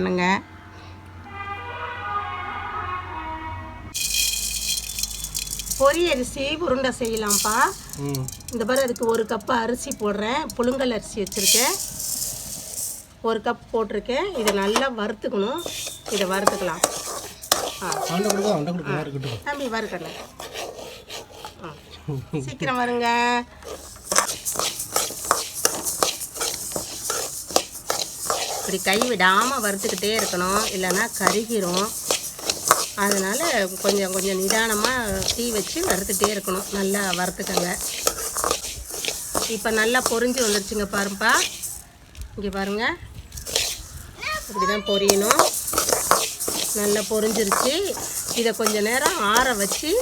பண்ணுங்க. பொரி அரிசி உருண்டை செய்யலாம்ப்பா. இந்த பாரு அதுக்கு ஒரு கப்பு அரிசி போடுறேன். புழுங்கல் அரிசி வச்சுருக்கேன். ஒரு கப் போட்டிருக்கேன். இதை நல்லா வறுத்துக்கணும். இதை வறுத்துக்கலாம். தம்பி வறுக்கணும் சீக்கிரம் வருங்க. இப்படி கை விடாமல் வறுத்துக்கிட்டே இருக்கணும். இல்லைன்னா கருகிரும். அதனால் கொஞ்சம் கொஞ்சம் நிதானமாக தீ வச்சு வறுத்துட்டே இருக்கணும். நல்லா வறுத்துக்கங்க. இப்போ நல்லா பொரிஞ்சு வந்துருச்சுங்க பாருப்பா. இங்கே பாருங்க. இப்படி தான் பொரியணும். நல்லா பொரிஞ்சிருச்சு. இதை கொஞ்ச நேரம் ஆற வச்சு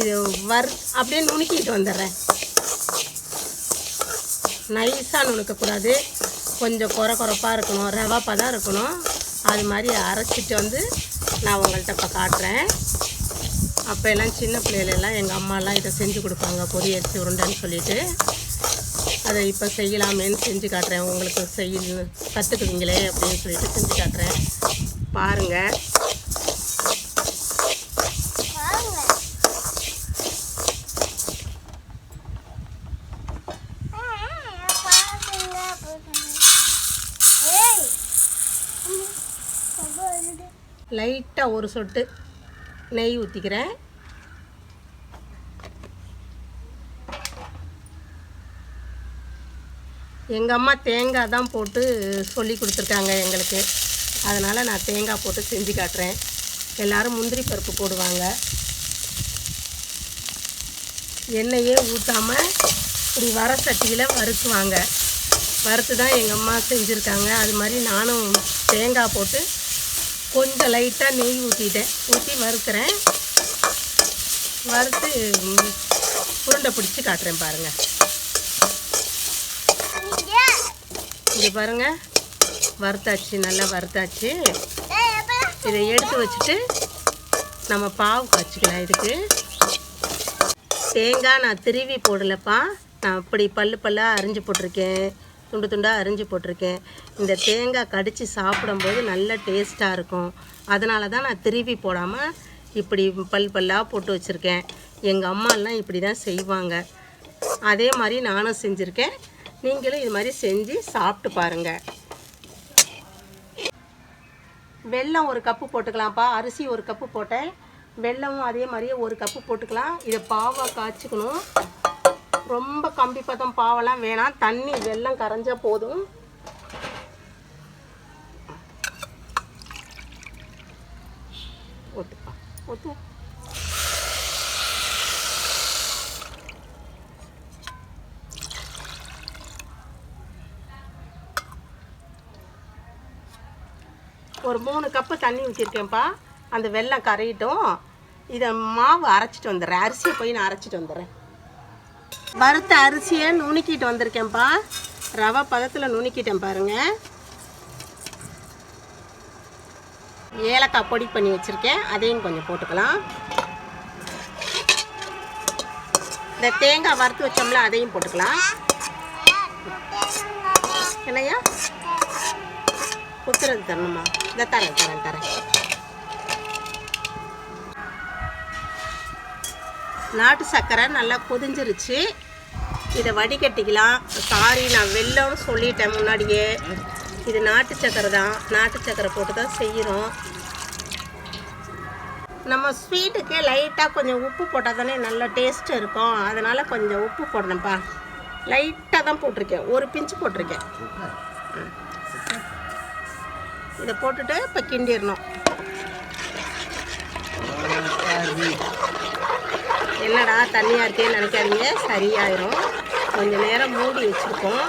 இது வர் அப்படியே நுணுக்கிட்டு வந்துடுறேன். நைஸாக நுணுக்கக்கூடாது. கொஞ்சம் குறை குறைப்பாக இருக்கணும் ரவாப்பாக தான் இருக்கணும். அது மாதிரி அரைச்சிட்டு வந்து நான் உங்கள்கிட்ட இப்போ காட்டுறேன். அப்போ எல்லாம் சின்ன பிள்ளைகளெல்லாம் எங்கள் அம்மாலாம் இதை செஞ்சு கொடுப்பாங்க பொரி அரிசி உருண்டைன்னு சொல்லிட்டு. அதை இப்போ செய்யலாமேன்னு செஞ்சு காட்டுறேன். உங்களுக்கு செய்ய கற்றுக்குவீங்களே அப்படின்னு சொல்லிட்டு செஞ்சு காட்டுறேன். பாருங்கள் லைட்டாக ஒரு சொட்டு நெய் ஊற்றிக்கிறேன் எங்கள் அம்மா தேங்காய் தான் போட்டு சொல்லி கொடுத்துருக்காங்க எங்களுக்கு. அதனால் நான் தேங்காய் போட்டு செஞ்சு காட்டுறேன். எல்லாரும் முந்திரி பருப்பு போடுவாங்க. எண்ணெயே ஊற்றாமல் இப்படி வர சட்டியில் வறுக்குவாங்க வறுத்து தான் எங்கள் அம்மா செஞ்சுருக்காங்க. அது மாதிரி நானும் தேங்காய் போட்டு கொஞ்சம் லைட்டாக நெய் ஊற்றிட்டேன் ஊற்றி வறுக்கிறேன். வறுத்து உருண்டை பிடிச்சி காட்டுறேன் பாருங்கள் இது பாருங்கள் வறுத்தாச்சு நல்லா வறுத்தாச்சு. இதை எடுத்து வச்சுட்டு நம்ம பாவு காய்ச்சிக்கலாம் இதுக்கு. தேங்காய் நான் திருவி போடலப்பா. நான் அப்படி பல்லு பல்லாக அரிஞ்சு போட்டிருக்கேன். துண்டு துண்டாக அரிஞ்சு போட்டிருக்கேன். இந்த தேங்காய் கடித்து சாப்பிடும்போது நல்ல டேஸ்ட்டாக இருக்கும். அதனால தான் நான் திருவி போடாமல் இப்படி பல் பல்லாக போட்டு வச்சுருக்கேன். எங்கள் அம்மாலாம் இப்படி தான் செய்வாங்க. அதே மாதிரி நானும் செஞ்சுருக்கேன். நீங்களும் இது மாதிரி செஞ்சு சாப்பிட்டு பாருங்கள் வெல்லம் ஒரு கப்பு போட்டுக்கலாம்ப்பா. அரிசி ஒரு கப்பு போட்டேன். வெல்லமும் அதே மாதிரியே ஒரு கப்பு போட்டுக்கலாம். இதை பாவாக காய்ச்சிக்கணும். ரொம்ப கம்பி பதம் பாவெல்லாம் வேணாம். தண்ணி வெள்ளம் கரைஞ்சா போதும். ஊற்றுப்பா ஊற்று ஒரு மூணு கப்பு தண்ணி ஊற்றிருக்கேன்ப்பா அந்த வெல்லம் கரையிட்டும். இதை மாவு அரைச்சிட்டு வந்துடுறேன். அரிசியை போய் நான் அரைச்சிட்டு வந்துடுறேன். வறுத்த அரிசியை நுணுக்கிட்டு வந்திருக்கேன்ப்பா. ரவை பதத்தில் நுணுக்கிட்டேன் பாருங்கள் ஏலக்காய் பொடி பண்ணி வச்சுருக்கேன். அதையும் கொஞ்சம் போட்டுக்கலாம். இந்த தேங்காய் வறுத்து வச்சோம்ல அதையும் போட்டுக்கலாம். என்னையா குத்துறது தரணுமா? இந்த தரேன் தரேன் தரேன். நாட்டு சர்க்கரை நல்லா கொதிஞ்சிருச்சு. இதை வடிகட்டிக்கலாம். சாரி நான் வெல்லம்னு சொல்லிட்டேன் முன்னாடியே. இது நாட்டு சக்கரை தான். நாட்டு சக்கரை போட்டு தான் செய்கிறோம் நம்ம ஸ்வீட்டுக்கு லைட்டாக கொஞ்சம் உப்பு போட்டால் தானே நல்ல டேஸ்ட்டு இருக்கும். அதனால் கொஞ்சம் உப்பு போடணும்ப்பா லைட்டாக தான் போட்டிருக்கேன். ஒரு பிஞ்சு போட்டிருக்கேன். இதை போட்டுட்டு இப்போ கிண்டிடணும். என்னடா தண்ணியாக இருக்கேன்னு நினைக்காதீங்க. சரியாயிரும். கொஞ்சம் நேரம் மூடி வச்சுருக்கோம்.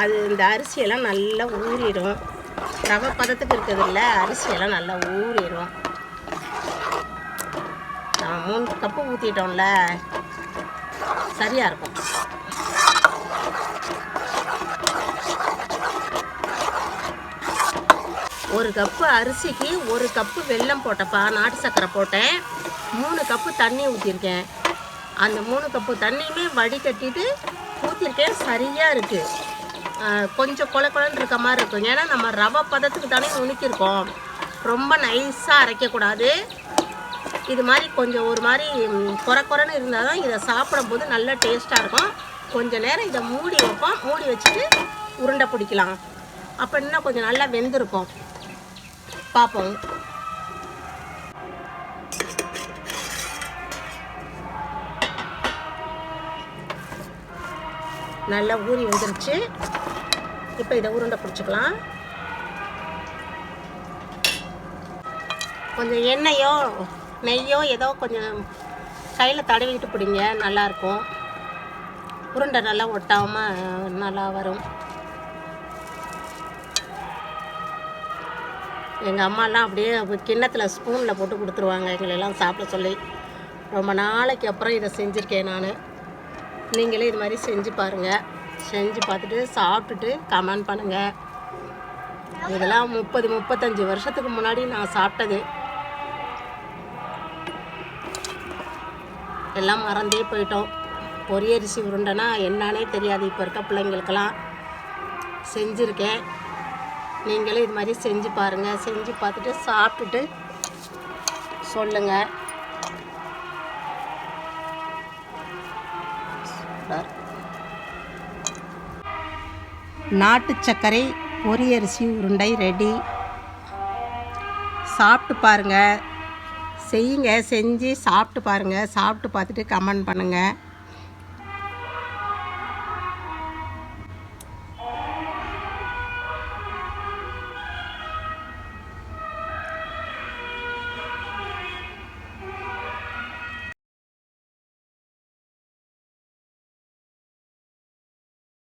அது இந்த அரிசியெல்லாம் நல்லா ஊறிடும். ரவை பதத்துக்கு இருக்குது இல்லை அரிசியெல்லாம் நல்லா ஊறிடும். நான் மூணு கப்பு ஊற்றிட்டோம்ல சரியாக இருக்கும். ஒரு கப்பு அரிசிக்கு ஒரு கப்பு வெல்லம் போட்டப்பா நாட்டு சர்க்கரை போட்டேன். மூணு கப்பு தண்ணி ஊற்றிருக்கேன் அந்த மூணு கப்பு தண்ணியுமே வடிகட்டிட்டு ஊற்றிருக்கேன் சரியாக இருக்குது கொஞ்சம் கொல கொலன்னு இருக்க மாதிரி இருக்கும். ஏன்னா நம்ம ரவை பதத்துக்கு தானே நுணுக்கியிருக்கோம் ரொம்ப நைஸாக அரைக்கக்கூடாது இது மாதிரி கொஞ்சம் ஒரு மாதிரி குறை கொர கொரன்னு இருந்தால் தான் இதை சாப்பிடும்போது நல்ல டேஸ்ட்டாக இருக்கும். கொஞ்சம் நேரம் இதை மூடி வைப்போம். மூடி வச்சுட்டு உருண்டை பிடிக்கலாம். அப்போ இன்னும் கொஞ்சம் நல்லா வெந்திருக்கும். பார்ப்போம். நல்லா ஊறி வந்துருச்சு. இப்போ இதை உருண்டை பிடிச்சிக்கலாம். கொஞ்சம் எண்ணெயோ நெய்யோ ஏதோ கொஞ்சம் கையில் தடவிக்கிட்டு பிடிங்க. நல்லாயிருக்கும் உருண்டை நல்லா ஒட்டாமல் நல்லா வரும். எங்கள் அம்மாலாம் அப்படியே கிண்ணத்தில் ஸ்பூனில் போட்டு கொடுத்துருவாங்க. எங்களெல்லாம் சாப்பிட சொல்லி. ரொம்ப நாளைக்கு அப்புறம் இதை செஞ்சுருக்கேன் நான். நீங்களே இது மாதிரி செஞ்சு பாருங்கள் செஞ்சு பார்த்துட்டு சாப்பிட்டுட்டு கமெண்ட் பண்ணுங்கள் இதெல்லாம் முப்பது முப்பத்தஞ்சு வருஷத்துக்கு முன்னாடி நான் சாப்பிட்டது. எல்லாம் மறந்தே போயிட்டோம். பொரியரிசி உருண்டைனா என்னன்னே தெரியாது. இப்போ இருக்க பிள்ளைங்களுக்கெல்லாம் செஞ்சுருக்கேன். நீங்களும் இது மாதிரி செஞ்சு பாருங்கள் செஞ்சு பார்த்துட்டு சாப்பிட்டுட்டு சொல்லுங்கள் சூப்பர் நாட்டு சர்க்கரை பொரியரிசி உருண்டை ரெடி. சாப்பிட்டு பாருங்கள் செய்யுங்க செஞ்சு சாப்பிட்டு பாருங்கள் சாப்பிட்டு பார்த்துட்டு கமெண்ட் பண்ணுங்கள்